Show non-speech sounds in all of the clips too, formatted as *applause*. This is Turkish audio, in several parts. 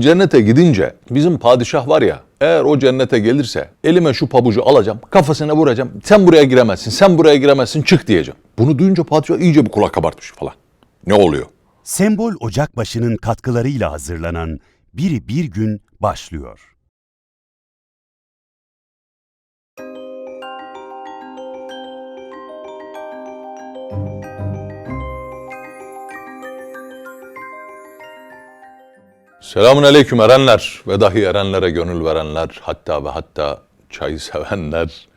Cennete gidince bizim padişah var ya eğer o cennete gelirse elime şu pabucu alacağım kafasına vuracağım sen buraya giremezsin sen buraya giremezsin çık diyeceğim. Bunu duyunca padişah iyice bir kulak kabartmış falan. Ne oluyor? Sembol Ocakbaşı'nın katkılarıyla hazırlanan Biri Bir Gün başlıyor. Selamun aleyküm erenler ve dahi erenlere gönül verenler hatta ve hatta çayı sevenler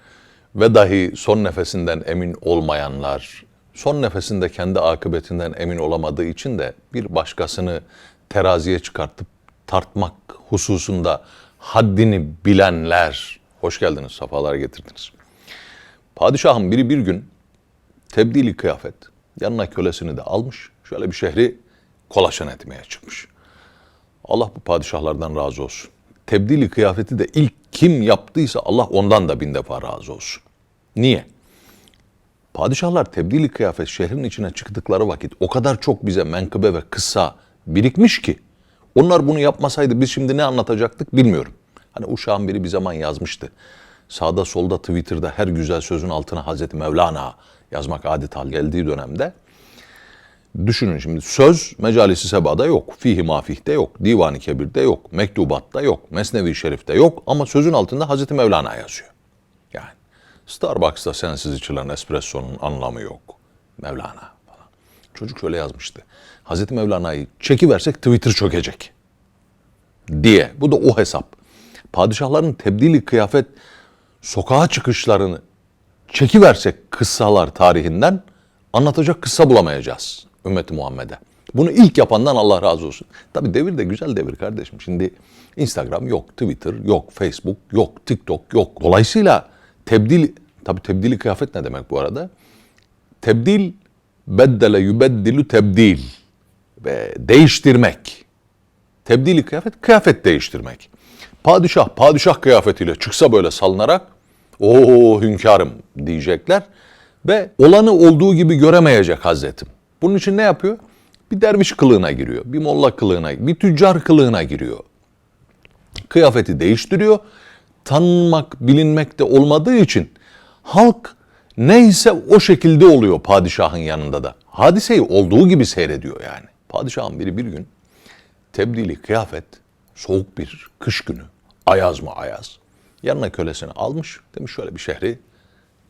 ve dahi son nefesinden emin olmayanlar son nefesinde kendi akıbetinden emin olamadığı için de bir başkasını teraziye çıkartıp tartmak hususunda haddini bilenler hoş geldiniz safalar getirdiniz. Padişahın biri bir gün tebdili kıyafet yanına kölesini de almış şöyle bir şehri kolaşan etmeye çıkmış. Allah bu padişahlardan razı olsun. Tebdili kıyafeti de ilk kim yaptıysa Allah ondan da bin defa razı olsun. Niye? Padişahlar tebdili kıyafet şehrin içine çıktıkları vakit o kadar çok bize menkıbe ve kıssa birikmiş ki onlar bunu yapmasaydı biz şimdi ne anlatacaktık bilmiyorum. Hani uşağın biri bir zaman yazmıştı. Sağda solda Twitter'da her güzel sözün altına Hazreti Mevlana yazmak adet hal geldiği dönemde Düşünün şimdi söz mecalisi sebada yok, fihi mafihte yok, divan-ı kebirde yok, mektubatta yok, mesnevi şerifte yok ama sözün altında Hazreti Mevlana yazıyor. Yani Starbucks'ta sensiz içilen espressonun anlamı yok. Mevlana falan. Çocuk şöyle yazmıştı. Hazreti Mevlana'yı çekiversek Twitter çökecek. Diye. Bu da o hesap. Padişahların tebdili kıyafet sokağa çıkışlarını çekiversek kıssalar tarihinden anlatacak kıssa bulamayacağız ümmeti Muhammed'e. Bunu ilk yapandan Allah razı olsun. Tabi devir de güzel devir kardeşim. Şimdi Instagram yok, Twitter yok, Facebook yok, TikTok yok. Dolayısıyla tebdil, tabi tebdili kıyafet ne demek bu arada? Tebdil, beddele yübeddilü tebdil ve değiştirmek. Tebdili kıyafet, kıyafet değiştirmek. Padişah, padişah kıyafetiyle çıksa böyle salınarak, o hünkârım diyecekler ve olanı olduğu gibi göremeyecek Hazretim. Bunun için ne yapıyor? Bir derviş kılığına giriyor, bir molla kılığına, bir tüccar kılığına giriyor. Kıyafeti değiştiriyor. Tanınmak, bilinmek de olmadığı için halk neyse o şekilde oluyor padişahın yanında da. Hadiseyi olduğu gibi seyrediyor yani. Padişahın biri bir gün tebdili kıyafet, soğuk bir kış günü, ayaz mı ayaz. Yanına kölesini almış, demiş şöyle bir şehri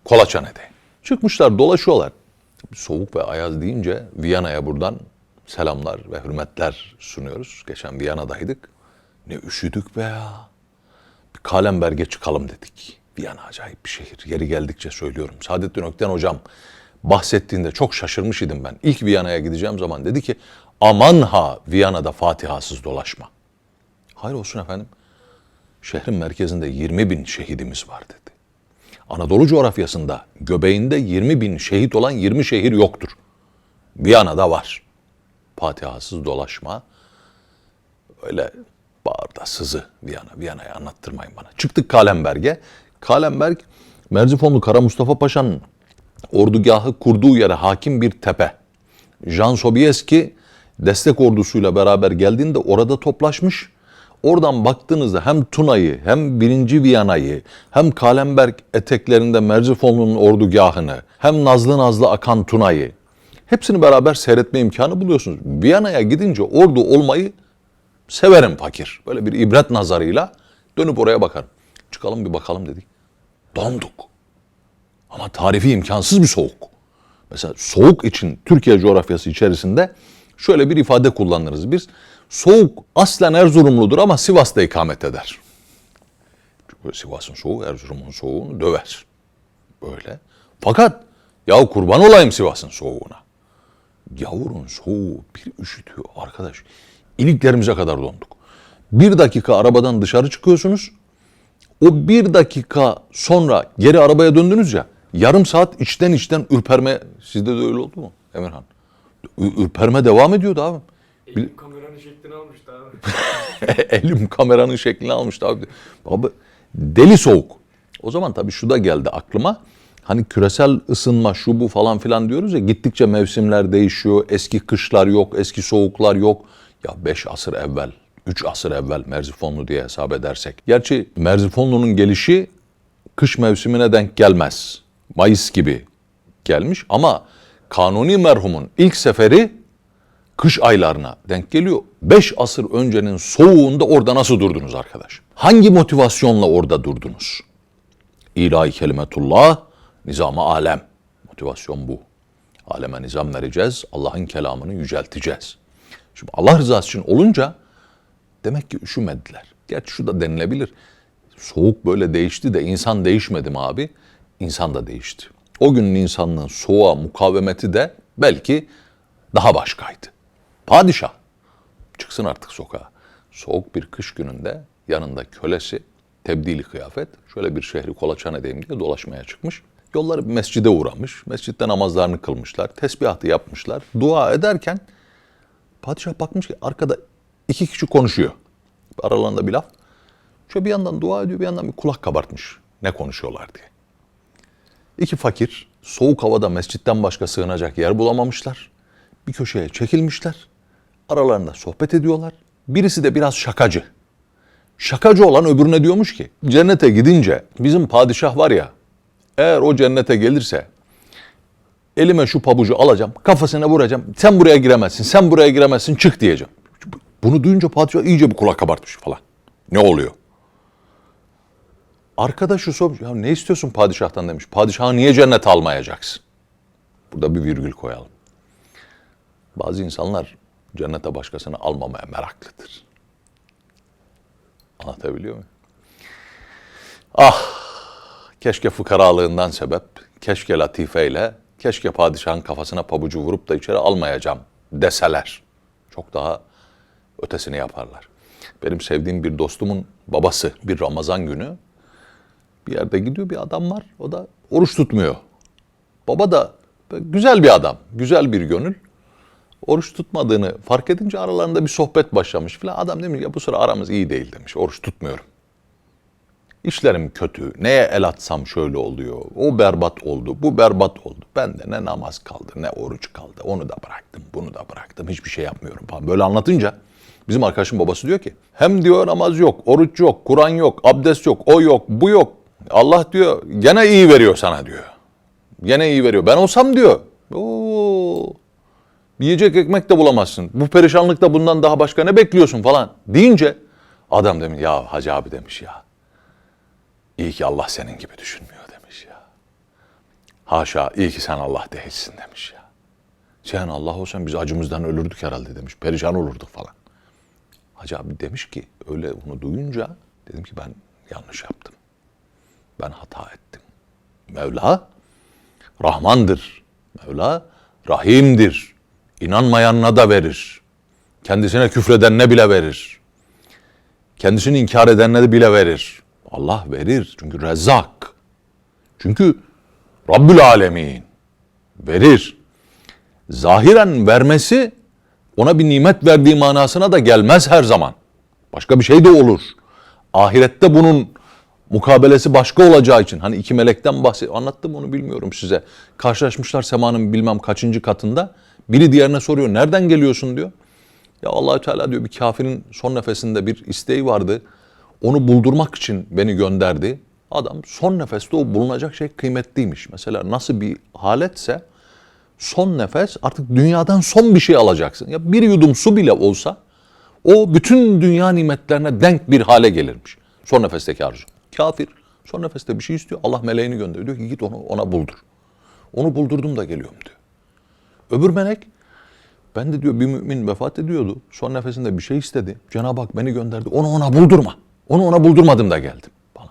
kolaçan edeyim. Çıkmışlar dolaşıyorlar. Soğuk ve ayaz deyince Viyana'ya buradan selamlar ve hürmetler sunuyoruz. Geçen Viyana'daydık. Ne üşüdük be ya. Bir Kalemberg'e çıkalım dedik. Viyana acayip bir şehir. Yeri geldikçe söylüyorum. Saadettin Ökten hocam bahsettiğinde çok şaşırmış idim ben. İlk Viyana'ya gideceğim zaman dedi ki aman ha Viyana'da Fatihasız dolaşma. Hayır olsun efendim. Şehrin merkezinde 20 bin şehidimiz var dedi. Anadolu coğrafyasında göbeğinde 20 bin şehit olan 20 şehir yoktur. Viyana'da var. Fatihasız dolaşma. Öyle bağırda sızı Viyana. Viyana'yı anlattırmayın bana. Çıktık Kalemberg'e. Kalemberg Merzifonlu Kara Mustafa Paşa'nın ordugahı kurduğu yere hakim bir tepe. Jan Sobieski destek ordusuyla beraber geldiğinde orada toplaşmış. Oradan baktığınızda hem Tuna'yı hem 1. Viyana'yı hem Kalemberg eteklerinde Merzifonlu'nun ordugahını hem nazlı nazlı akan Tuna'yı hepsini beraber seyretme imkanı buluyorsunuz. Viyana'ya gidince ordu olmayı severim fakir. Böyle bir ibret nazarıyla dönüp oraya bakarım. Çıkalım bir bakalım dedik. Donduk. Ama tarifi imkansız bir soğuk. Mesela soğuk için Türkiye coğrafyası içerisinde şöyle bir ifade kullanırız biz. Soğuk aslen Erzurumludur ama Sivas'ta ikamet eder. Çünkü Sivas'ın soğuğu Erzurum'un soğuğunu döver. Böyle. Fakat ya kurban olayım Sivas'ın soğuğuna. Yavurun soğuğu bir üşütüyor arkadaş. İliklerimize kadar donduk. Bir dakika arabadan dışarı çıkıyorsunuz. O bir dakika sonra geri arabaya döndünüz ya. Yarım saat içten içten ürperme. Sizde de öyle oldu mu Emirhan? Ürperme devam ediyordu abi. Elim şeklini almıştı abi. *laughs* Elim kameranın şeklini almıştı abi. Abi deli soğuk. O zaman tabii şu da geldi aklıma. Hani küresel ısınma şu bu falan filan diyoruz ya gittikçe mevsimler değişiyor. Eski kışlar yok, eski soğuklar yok. Ya beş asır evvel 3 asır evvel Merzifonlu diye hesap edersek. Gerçi Merzifonlu'nun gelişi kış mevsimine denk gelmez. Mayıs gibi gelmiş ama Kanuni merhumun ilk seferi kış aylarına denk geliyor. 5 asır öncenin soğuğunda orada nasıl durdunuz arkadaş? Hangi motivasyonla orada durdunuz? İlahi kelimetullah, nizam-ı alem. Motivasyon bu. Aleme nizam vereceğiz, Allah'ın kelamını yücelteceğiz. Şimdi Allah rızası için olunca demek ki üşümediler. Gerçi şu da denilebilir. Soğuk böyle değişti de insan değişmedi mi abi? İnsan da değişti. O günün insanlığın soğuğa mukavemeti de belki daha başkaydı. Padişah çıksın artık sokağa. Soğuk bir kış gününde yanında kölesi tebdili kıyafet şöyle bir şehri kolaçan edeyim diye dolaşmaya çıkmış. Yolları bir mescide uğramış. Mescitte namazlarını kılmışlar. Tesbihatı yapmışlar. Dua ederken padişah bakmış ki arkada iki kişi konuşuyor. Aralarında bir laf. Şöyle bir yandan dua ediyor bir yandan bir kulak kabartmış. Ne konuşuyorlar diye. İki fakir soğuk havada mescitten başka sığınacak yer bulamamışlar. Bir köşeye çekilmişler. Aralarında sohbet ediyorlar. Birisi de biraz şakacı. Şakacı olan öbürüne diyormuş ki cennete gidince bizim padişah var ya eğer o cennete gelirse elime şu pabucu alacağım kafasına vuracağım sen buraya giremezsin sen buraya giremezsin çık diyeceğim. Bunu duyunca padişah iyice bir kulak kabartmış falan. Ne oluyor? Arkadaşı sormuş ya ne istiyorsun padişahtan demiş. Padişahı niye cennete almayacaksın? Burada bir virgül koyalım. Bazı insanlar cennete başkasını almamaya meraklıdır. Anlatabiliyor muyum? Ah, keşke fıkaralığından sebep, keşke latifeyle, keşke padişahın kafasına pabucu vurup da içeri almayacağım deseler. Çok daha ötesini yaparlar. Benim sevdiğim bir dostumun babası bir Ramazan günü bir yerde gidiyor bir adam var. O da oruç tutmuyor. Baba da güzel bir adam, güzel bir gönül. Oruç tutmadığını fark edince aralarında bir sohbet başlamış filan. Adam demiş ya bu sıra aramız iyi değil demiş. Oruç tutmuyorum. İşlerim kötü. Neye el atsam şöyle oluyor. O berbat oldu, bu berbat oldu. Ben de ne namaz kaldı, ne oruç kaldı. Onu da bıraktım, bunu da bıraktım. Hiçbir şey yapmıyorum falan. Böyle anlatınca bizim arkadaşın babası diyor ki hem diyor namaz yok, oruç yok, Kur'an yok, abdest yok, o yok, bu yok. Allah diyor gene iyi veriyor sana diyor. Gene iyi veriyor. Ben olsam diyor. Oo, yiyecek ekmek de bulamazsın. Bu perişanlıkta bundan daha başka ne bekliyorsun falan deyince adam demiş ya hacı abi demiş ya. İyi ki Allah senin gibi düşünmüyor demiş ya. Haşa iyi ki sen Allah değilsin demiş ya. Sen Allah olsan biz acımızdan ölürdük herhalde demiş. Perişan olurduk falan. Hacı abi demiş ki öyle onu duyunca dedim ki ben yanlış yaptım. Ben hata ettim. Mevla Rahmandır. Mevla Rahim'dir. İnanmayanına da verir. Kendisine küfredenine bile verir. Kendisini inkar edenine de bile verir. Allah verir. Çünkü Rezzak. Çünkü Rabbül Alemin. Verir. Zahiren vermesi ona bir nimet verdiği manasına da gelmez her zaman. Başka bir şey de olur. Ahirette bunun mukabelesi başka olacağı için hani iki melekten bahset anlattım onu bilmiyorum size. Karşılaşmışlar semanın bilmem kaçıncı katında. Biri diğerine soruyor nereden geliyorsun diyor. Ya Allahü Teala diyor bir kafirin son nefesinde bir isteği vardı. Onu buldurmak için beni gönderdi. Adam son nefeste o bulunacak şey kıymetliymiş. Mesela nasıl bir haletse son nefes artık dünyadan son bir şey alacaksın. Ya bir yudum su bile olsa o bütün dünya nimetlerine denk bir hale gelirmiş. Son nefesteki arzu. Kafir son nefeste bir şey istiyor. Allah meleğini gönderiyor. Diyor ki git onu ona buldur. Onu buldurdum da geliyorum diyor. Öbür melek ben de diyor bir mümin vefat ediyordu. Son nefesinde bir şey istedi. Cenab-ı Hak beni gönderdi. Onu ona buldurma. Onu ona buldurmadım da geldim. Falan.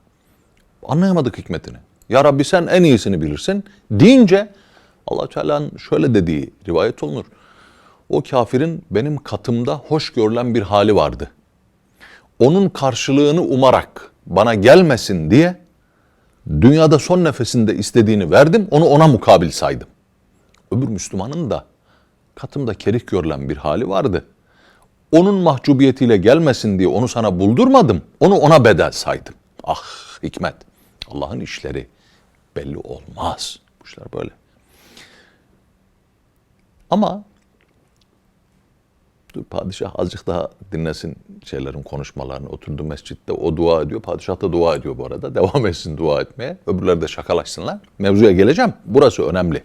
Anlayamadık hikmetini. Ya Rabbi sen en iyisini bilirsin. Deyince allah Teala'nın şöyle dediği rivayet olunur. O kafirin benim katımda hoş görülen bir hali vardı. Onun karşılığını umarak bana gelmesin diye dünyada son nefesinde istediğini verdim. Onu ona mukabil saydım. Öbür Müslümanın da katımda kerih görülen bir hali vardı. Onun mahcubiyetiyle gelmesin diye onu sana buldurmadım. Onu ona bedel saydım. Ah hikmet. Allah'ın işleri belli olmaz. Bu işler böyle. Ama Dur padişah azıcık daha dinlesin şeylerin konuşmalarını. Oturdu mescitte o dua ediyor. Padişah da dua ediyor bu arada. Devam etsin dua etmeye. Öbürleri de şakalaşsınlar. Mevzuya geleceğim. Burası önemli.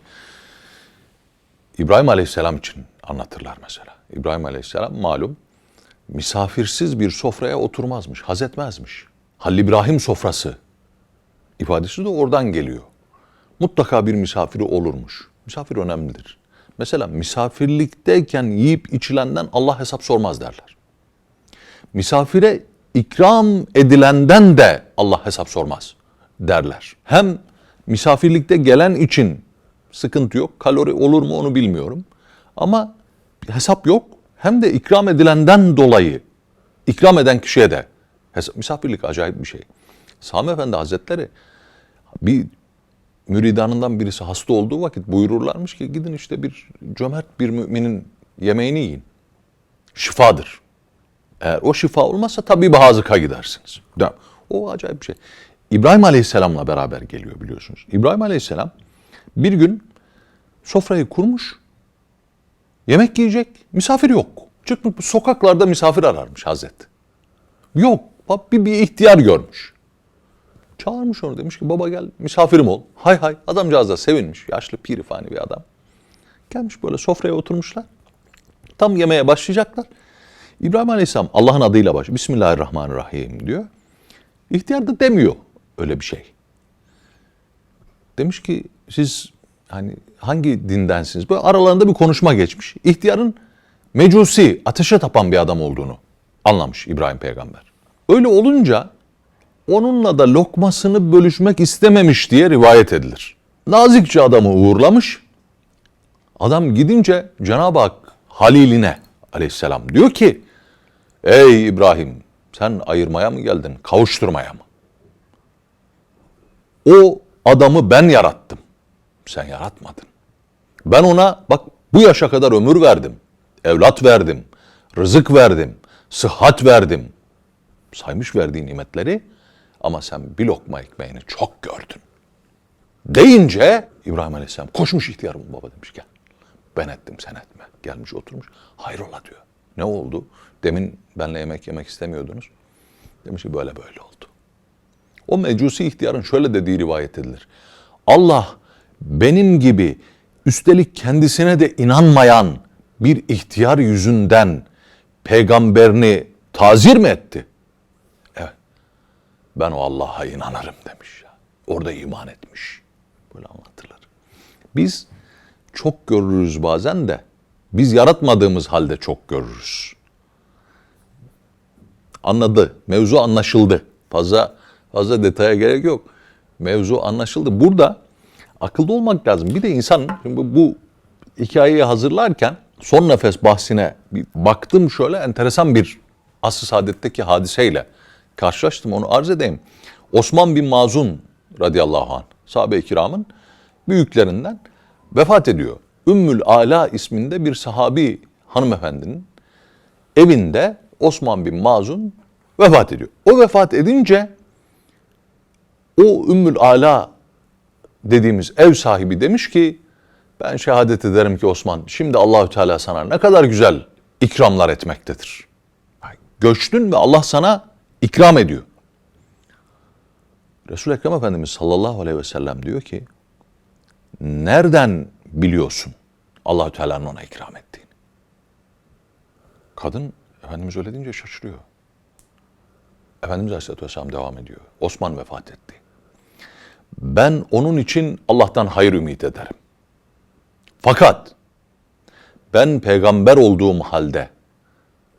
İbrahim Aleyhisselam için anlatırlar mesela. İbrahim Aleyhisselam malum misafirsiz bir sofraya oturmazmış, haz etmezmiş. Halil İbrahim sofrası ifadesi de oradan geliyor. Mutlaka bir misafiri olurmuş. Misafir önemlidir. Mesela misafirlikteyken yiyip içilenden Allah hesap sormaz derler. Misafire ikram edilenden de Allah hesap sormaz derler. Hem misafirlikte gelen için sıkıntı yok. Kalori olur mu onu bilmiyorum. Ama hesap yok. Hem de ikram edilenden dolayı ikram eden kişiye de hesap, misafirlik acayip bir şey. Sami Efendi Hazretleri bir müridanından birisi hasta olduğu vakit buyururlarmış ki gidin işte bir cömert bir müminin yemeğini yiyin. Şifadır. Eğer o şifa olmazsa tabii hazıka gidersiniz. De- O acayip bir şey. İbrahim Aleyhisselam'la beraber geliyor biliyorsunuz. İbrahim Aleyhisselam bir gün sofrayı kurmuş. Yemek yiyecek. Misafir yok. Çıkmış sokaklarda misafir ararmış Hazret. Yok. Bir, bir ihtiyar görmüş. Çağırmış onu demiş ki baba gel misafirim ol. Hay hay adamcağız da sevinmiş. Yaşlı pirifani bir adam. Gelmiş böyle sofraya oturmuşlar. Tam yemeğe başlayacaklar. İbrahim Aleyhisselam Allah'ın adıyla baş. Bismillahirrahmanirrahim diyor. İhtiyar da demiyor öyle bir şey. Demiş ki siz hani hangi dindensiniz? Böyle aralarında bir konuşma geçmiş. İhtiyarın mecusi, ateşe tapan bir adam olduğunu anlamış İbrahim peygamber. Öyle olunca onunla da lokmasını bölüşmek istememiş diye rivayet edilir. Nazikçe adamı uğurlamış. Adam gidince Cenab-ı Hak Haliline aleyhisselam diyor ki Ey İbrahim sen ayırmaya mı geldin kavuşturmaya mı? O adamı ben yarattım. Sen yaratmadın. Ben ona bak bu yaşa kadar ömür verdim. Evlat verdim. Rızık verdim. Sıhhat verdim. Saymış verdiği nimetleri ama sen bir lokma ekmeğini çok gördün. Deyince İbrahim Aleyhisselam koşmuş ihtiyarım baba demiş gel. Ben ettim sen etme. Gelmiş oturmuş. Hayrola diyor. Ne oldu? Demin benle yemek yemek istemiyordunuz. Demiş ki böyle böyle oldu. O mecusi ihtiyarın şöyle dediği rivayet edilir. Allah benim gibi üstelik kendisine de inanmayan bir ihtiyar yüzünden peygamberini tazir mi etti? Evet. Ben o Allah'a inanırım demiş. Orada iman etmiş. Böyle anlatılır. Biz çok görürüz bazen de biz yaratmadığımız halde çok görürüz. Anladı. Mevzu anlaşıldı. Fazla fazla detaya gerek yok. Mevzu anlaşıldı. Burada akıllı olmak lazım. Bir de insan şimdi bu, hikayeyi hazırlarken son nefes bahsine bir baktım şöyle enteresan bir asr-ı saadetteki hadiseyle karşılaştım. Onu arz edeyim. Osman bin Mazun radıyallahu anh sahabe-i kiramın büyüklerinden vefat ediyor. Ümmül Ala isminde bir sahabi hanımefendinin evinde Osman bin Mazun vefat ediyor. O vefat edince o Ümmül Ala dediğimiz ev sahibi demiş ki ben şehadet ederim ki Osman şimdi Allahü Teala sana ne kadar güzel ikramlar etmektedir. Göçtün ve Allah sana ikram ediyor. Resul-i Ekrem Efendimiz sallallahu aleyhi ve sellem diyor ki nereden biliyorsun Allahü Teala'nın ona ikram ettiğini? Kadın Efendimiz öyle deyince şaşırıyor. Efendimiz Aleyhisselatü Vesselam devam ediyor. Osman vefat etti. Ben onun için Allah'tan hayır ümit ederim. Fakat ben peygamber olduğum halde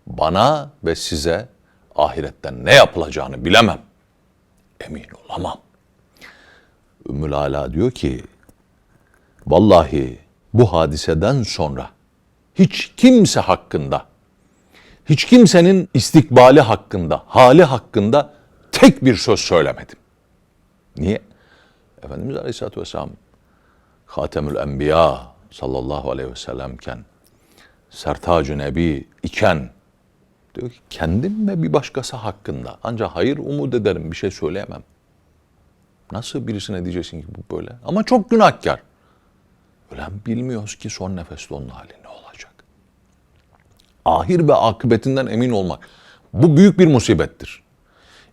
bana ve size ahiretten ne yapılacağını bilemem. Emin olamam. Ümmül Ala diyor ki vallahi bu hadiseden sonra hiç kimse hakkında hiç kimsenin istikbali hakkında, hali hakkında tek bir söz söylemedim. Niye? Efendimiz Aleyhisselatü Vesselam Hatemül Enbiya sallallahu aleyhi ve sellemken Sertac-ı Nebi iken diyor ki kendim ve bir başkası hakkında ancak hayır umut ederim bir şey söyleyemem. Nasıl birisine diyeceksin ki bu böyle? Ama çok günahkar. Ölen bilmiyoruz ki son nefeste onun hali ne olacak. ahir ve akıbetinden emin olmak. Bu büyük bir musibettir.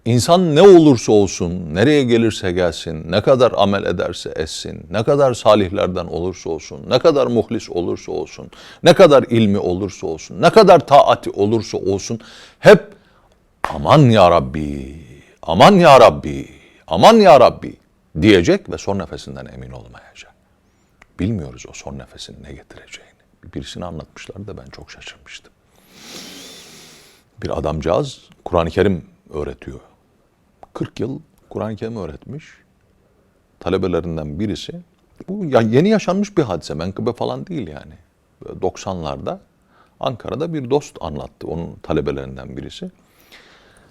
İnsan ne olursa olsun, nereye gelirse gelsin, ne kadar amel ederse etsin, ne kadar salihlerden olursa olsun, ne kadar muhlis olursa olsun, ne kadar ilmi olursa olsun, ne kadar taati olursa olsun, hep aman ya Rabbi, aman ya Rabbi, aman ya Rabbi diyecek ve son nefesinden emin olmayacak. Bilmiyoruz o son nefesin ne getireceğini. Birisini anlatmışlar da ben çok şaşırmıştım. Bir adamcağız Kur'an-ı Kerim öğretiyor. 40 yıl Kur'an-ı Kerim öğretmiş. Talebelerinden birisi. Bu ya yeni yaşanmış bir hadise. Menkıbe falan değil yani. Böyle 90'larda Ankara'da bir dost anlattı. Onun talebelerinden birisi.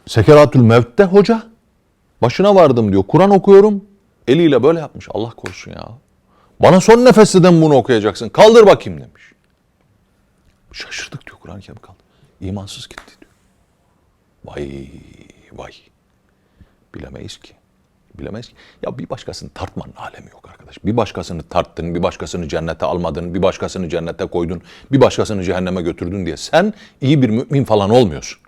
Sekeratül Mevt'te hoca. Başına vardım diyor. Kur'an okuyorum. Eliyle böyle yapmış. Allah korusun ya. Bana son nefesiden bunu okuyacaksın. Kaldır bakayım demiş. Şaşırdık diyor Kur'an-ı Kerim kaldı. İmansız gitti diyor. Vay vay. Bilemeyiz ki. Bilemeyiz ki. Ya bir başkasını tartmanın alemi yok arkadaş. Bir başkasını tarttın, bir başkasını cennete almadın, bir başkasını cennete koydun, bir başkasını cehenneme götürdün diye sen iyi bir mümin falan olmuyorsun.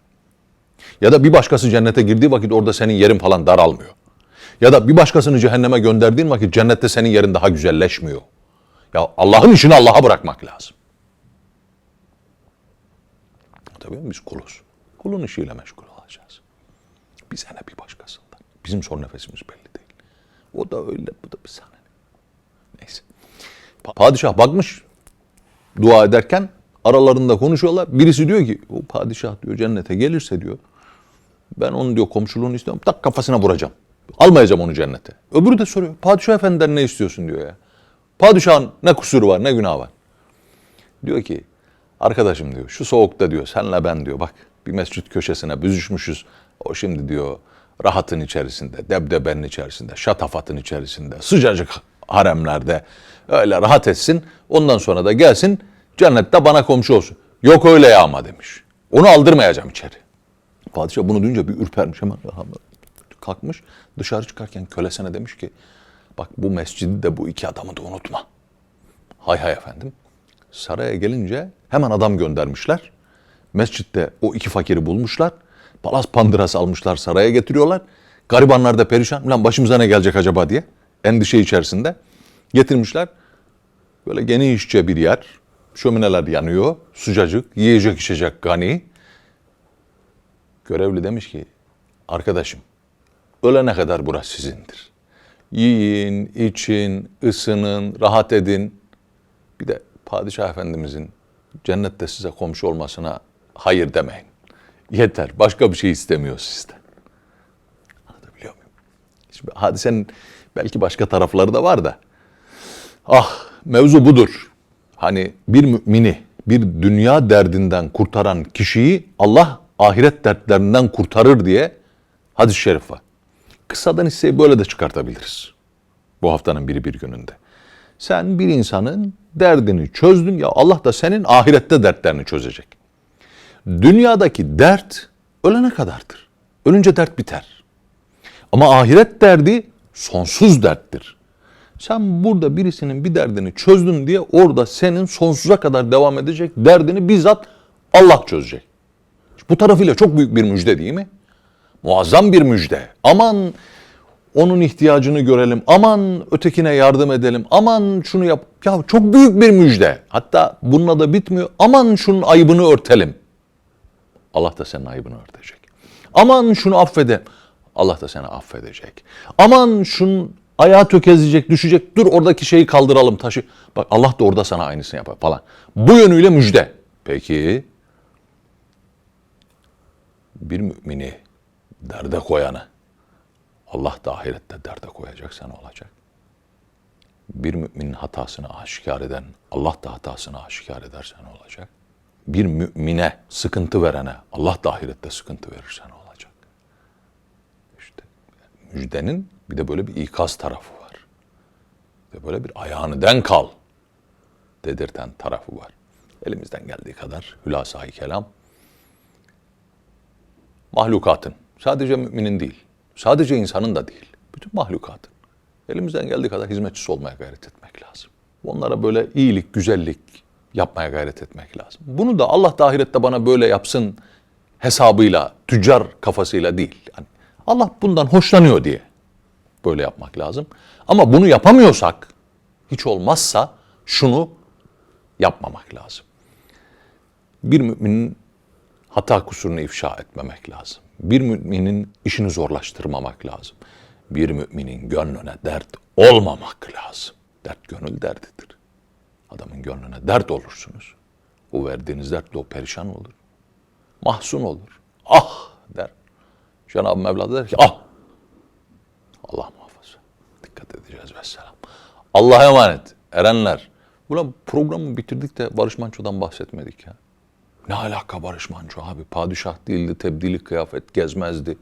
Ya da bir başkası cennete girdiği vakit orada senin yerin falan daralmıyor. Ya da bir başkasını cehenneme gönderdiğin vakit cennette senin yerin daha güzelleşmiyor. Ya Allah'ın işini Allah'a bırakmak lazım. Tabii biz kuluz. Kulun işiyle meşgul olacağız. Bize ne bir başkasından. Bizim son nefesimiz belli değil. O da öyle, bu da bir sana. Neyse. Pa- Padişah bakmış dua ederken aralarında konuşuyorlar. Birisi diyor ki o padişah diyor cennete gelirse diyor ben onun diyor komşuluğunu istiyorum. Tak kafasına vuracağım. Almayacağım onu cennete. Öbürü de soruyor. Padişah efendiden ne istiyorsun diyor ya. Padişahın ne kusuru var ne günahı var. Diyor ki arkadaşım diyor şu soğukta diyor senle ben diyor bak bir mescit köşesine büzüşmüşüz. O şimdi diyor rahatın içerisinde, debdebenin içerisinde, şatafatın içerisinde, sıcacık haremlerde öyle rahat etsin. Ondan sonra da gelsin cennette bana komşu olsun. Yok öyle ya ama demiş. Onu aldırmayacağım içeri. Padişah bunu duyunca bir ürpermiş hemen kalkmış. Dışarı çıkarken kölesine demiş ki bak bu mescidi de bu iki adamı da unutma. Hay hay efendim. Saraya gelince hemen adam göndermişler. Mescitte o iki fakiri bulmuşlar. Palas pandırası almışlar saraya getiriyorlar. Garibanlar da perişan. Lan başımıza ne gelecek acaba diye. Endişe içerisinde. Getirmişler. Böyle genişçe bir yer. Şömineler yanıyor. Sıcacık. Yiyecek içecek gani. Görevli demiş ki arkadaşım ölene kadar burası sizindir. Yiyin, için, ısının, rahat edin. Bir de Padişah Efendimizin cennette size komşu olmasına hayır demeyin. Yeter. Başka bir şey istemiyor sizden. Anlatabiliyor muyum? Şimdi hadisenin belki başka tarafları da var da. Ah mevzu budur. Hani bir mümini bir dünya derdinden kurtaran kişiyi Allah ahiret dertlerinden kurtarır diye hadis-i şerif var. Kısadan hisseyi böyle de çıkartabiliriz. Bu haftanın biri bir gününde. Sen bir insanın derdini çözdün ya Allah da senin ahirette dertlerini çözecek. Dünyadaki dert ölene kadardır. Ölünce dert biter. Ama ahiret derdi sonsuz derttir. Sen burada birisinin bir derdini çözdün diye orada senin sonsuza kadar devam edecek derdini bizzat Allah çözecek. Bu tarafıyla çok büyük bir müjde değil mi? Muazzam bir müjde. Aman onun ihtiyacını görelim. Aman ötekine yardım edelim. Aman şunu yap. Ya çok büyük bir müjde. Hatta bununla da bitmiyor. Aman şunun ayıbını örtelim. Allah da senin ayıbını örtecek. Aman şunu affede. Allah da seni affedecek. Aman şunun ayağı tökezleyecek, düşecek. Dur oradaki şeyi kaldıralım taşı. Bak Allah da orada sana aynısını yapar falan. Bu yönüyle müjde. Peki bir mümini derde koyanı Allah da ahirette derde koyacak sana olacak. Bir müminin hatasını aşikar eden Allah da hatasını aşikar eder sana olacak. Bir mümine sıkıntı verene Allah da ahirette sıkıntı verir sana olacak. İşte müjdenin bir de böyle bir ikaz tarafı var. Ve böyle bir ayağını denk al dedirten tarafı var. Elimizden geldiği kadar hülasa-i kelam mahlukatın, sadece müminin değil, sadece insanın da değil, bütün mahlukatın elimizden geldiği kadar hizmetçisi olmaya gayret etmek lazım. Onlara böyle iyilik, güzellik, yapmaya gayret etmek lazım. Bunu da Allah da ahirette bana böyle yapsın hesabıyla, tüccar kafasıyla değil. Yani Allah bundan hoşlanıyor diye böyle yapmak lazım. Ama bunu yapamıyorsak, hiç olmazsa şunu yapmamak lazım. Bir müminin hata kusurunu ifşa etmemek lazım. Bir müminin işini zorlaştırmamak lazım. Bir müminin gönlüne dert olmamak lazım. Dert gönül derdidir. Adamın gönlüne dert olursunuz. O verdiğiniz dertle o perişan olur. Mahzun olur. Ah der. Cenab-ı Mevla der ki ah. Allah muhafaza. Dikkat edeceğiz vesselam. Allah'a emanet. Erenler. Ulan programı bitirdik de Barış Manço'dan bahsetmedik ya. Ne alaka Barış Manço abi? Padişah değildi, tebdili kıyafet gezmezdi.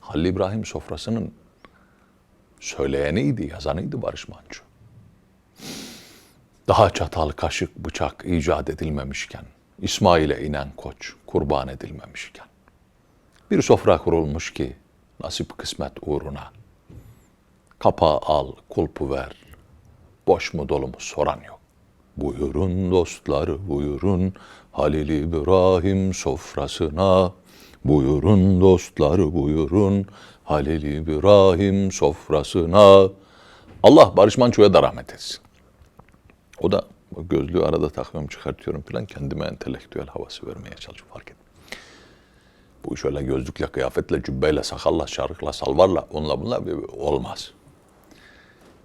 Halil İbrahim sofrasının söyleyeniydi, yazanıydı Barış Manço. Daha çatal, kaşık, bıçak icat edilmemişken, İsmail'e inen koç kurban edilmemişken, bir sofra kurulmuş ki nasip kısmet uğruna, kapağı al, kulpu ver, boş mu dolu mu soran yok. Buyurun dostlar buyurun Halil İbrahim sofrasına. Buyurun dostlar buyurun Halil İbrahim sofrasına. Allah Barış Manço'ya da rahmet etsin. O da gözlüğü arada takıyorum çıkartıyorum falan kendime entelektüel havası vermeye çalışıyorum fark ettim. Bu iş öyle gözlükle, kıyafetle, cübbeyle, sakalla, şarkıla, salvarla, onunla bununla bir- olmaz.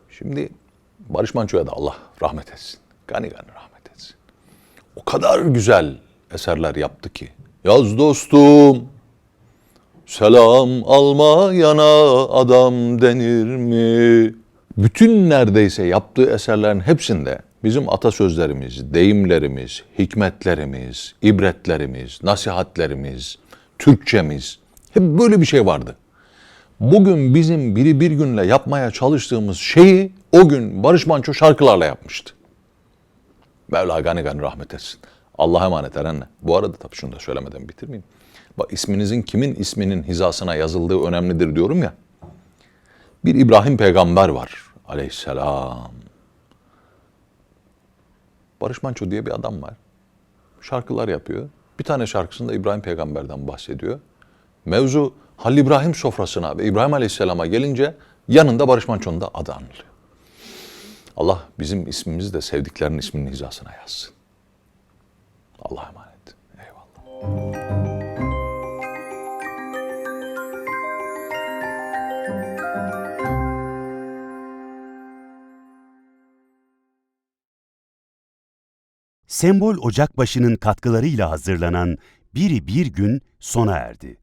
Şimdi Barış Manço'ya da Allah rahmet etsin. Gani gani rahmet etsin. O kadar güzel eserler yaptı ki. Yaz dostum, selam almayana adam denir mi? Bütün neredeyse yaptığı eserlerin hepsinde bizim atasözlerimiz, deyimlerimiz, hikmetlerimiz, ibretlerimiz, nasihatlerimiz, Türkçemiz hep böyle bir şey vardı. Bugün bizim biri bir günle yapmaya çalıştığımız şeyi o gün Barış Manço şarkılarla yapmıştı. Mevla gani gani rahmet etsin. Allah'a emanet erenle. Bu arada tabii şunu da söylemeden bitirmeyeyim. Bak isminizin kimin isminin hizasına yazıldığı önemlidir diyorum ya. Bir İbrahim peygamber var aleyhisselam. Barış Manço diye bir adam var. Şarkılar yapıyor. Bir tane şarkısında İbrahim peygamberden bahsediyor. Mevzu Halil İbrahim sofrasına ve İbrahim Aleyhisselam'a gelince yanında Barış Manço'nun da adı anılıyor. Allah bizim ismimizi de sevdiklerinin isminin hizasına yazsın. Allah'a emanet. Eyvallah. Sembol Ocakbaşı'nın katkılarıyla hazırlanan Biri Bir Gün sona erdi.